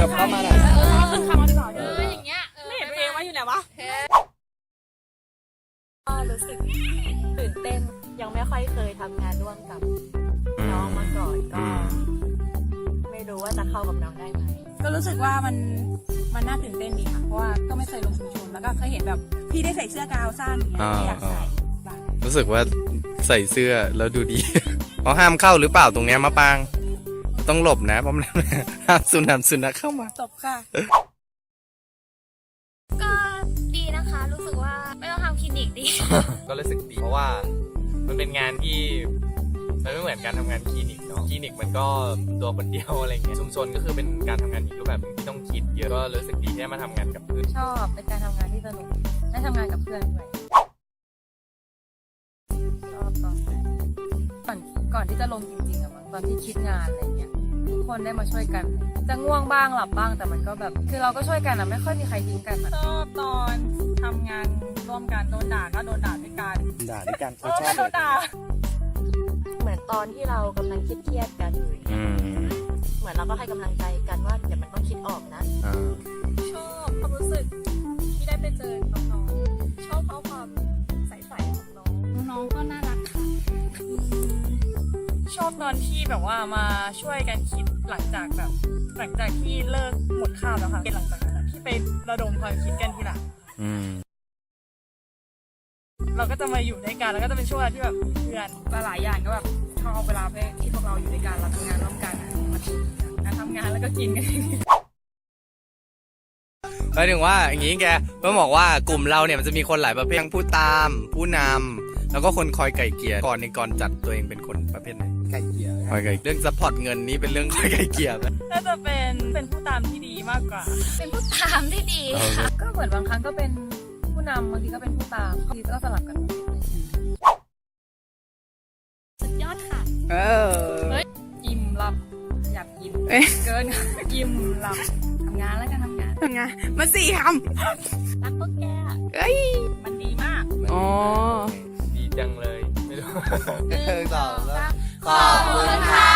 กับเข้ามาหน่อยเออขึ้นคำมาดีกว่าเอออย่างเงี้ยเออไม่เห็นตัวเองว่าอยู่ไหนวะรู้สึกตื่นเต้นยังไม่ค่อยเคยทำงานร่วมกับน้องมาก่อนก็ไม่รู้ว่าจะเข้ากับน้องได้ไหมก็รู้สึกว่ามันมันน่าตื่นเต้นดีค่ะเพราะว่าก็ไม่เคยลงชุมชนแล้วก็เคยเห็นแบบพี่ได้ใส่เสื้อกาวสั้นอย่างเงี้ยอ่าก็อยากใส่รู้สึกว่าใส่เสื้อแล้วดูดีเขาห้ามเข้าหรือเปล่าตรงเนี้ยมะปาง ต้องหลบนะเพราะมันห้ามสุนัขสุนัขเข้ามา จบค่ะ ก็ดีนะคะ รู้สึกว่าไม่ต้องทำคลินิกดี ก็รู้สึกดีเพราะว่ามันเป็นงานที่มันไม่เหมือนการทำงานคลินิกเนาะคลินิกมันก็ตัวคนเดียวอะไรเงี้ยชุมชนก็คือเป็นการทำงานอีกรูปแบบหนึ่งที่ต้องคิดเยอะก็รู้สึกดีที่ได้มาทำงานกับเพื่อนชอบเป็นการทำงานที่สนุกได้ทำงานกับเพื่อนด้วยชอบตอนนั้นก่อนก่อนที่จะลงจริงๆอะมั้งตอนที่คิดงานอะไรเงี้ย ทุกคนได้มาช่วยกัน จะง่วงบ้างหลับบ้างแต่มันก็แบบ คือเราก็ช่วยกันอะไม่ค่อยมีใครทิ้งกันอะชอบตอนทำงานร่วมกันโดนด่าก็โดนด่าด้วยกันด่าด้วยกันเออก็โดนด่าเหมือนตอนที่เรากำลังเครียดๆกันอยู่อย่างเงี้ยอืมเหมือนเราก็ให้กำลังใจกันว่าเดี๋ยวมันต้องคิดออกนะอ่าชอบความรู้สึกที่ได้ไปเจอ อบตอนที่แบบว่ามาช่วยกันคิดหลังจากแบบ หลังจากที่เลิกหมดคาบแล้วค่ะเป็นหลังจากนั้นอะที่ไประดมความคิดกันทีหลังอืม เราก็จะมาอยู่ด้วยกันแล้วก็จะเป็นช่วงเวลาที่แบบมีเพื่อนหลายๆอย่างก็แบบชอบเวลาที่พวกเราอยู่ด้วยกันเราทำงานร่วมกันอะมันดีอะการทำงานแล้วก็กินกัน หมายถึงว่าอย่างนี้แกเพิ่งบอกว่ากลุ่มเราเนี่ยมันจะมีคนหลายประเภททั้งผู้ตาม ผู้นำแล้วก็คนคอยไก่เกลี่ยก่อนในก่อนจัดตัวเองเป็นคนประเภทไหน ไก่เกลี่ยคอยไก่เรื่องซัพพอร์ตเงินนี้เป็นเรื่องคอยไก่เกลี่ยไหมน่าจะเป็นเป็นผู้ตามที่ดีมากกว่า เป็นผู้ตามที่ดีค่ะก็เหมือนบางครั้งก็เป็นผู้นำบางทีก็เป็นผู้ตามบางทีก็สลับกันสุดยอดค่ะ เออ อิ่มหลับอยากกินเกินอิ่มหลับทำงานแล้วกันทำงานทำงานมาสี่ครักพวกแกำเอ้ย มันดีมาก อ๋อ ดีจังเลย ไม่รู้หนึ่งสองสาม ขอบคุณค่ะ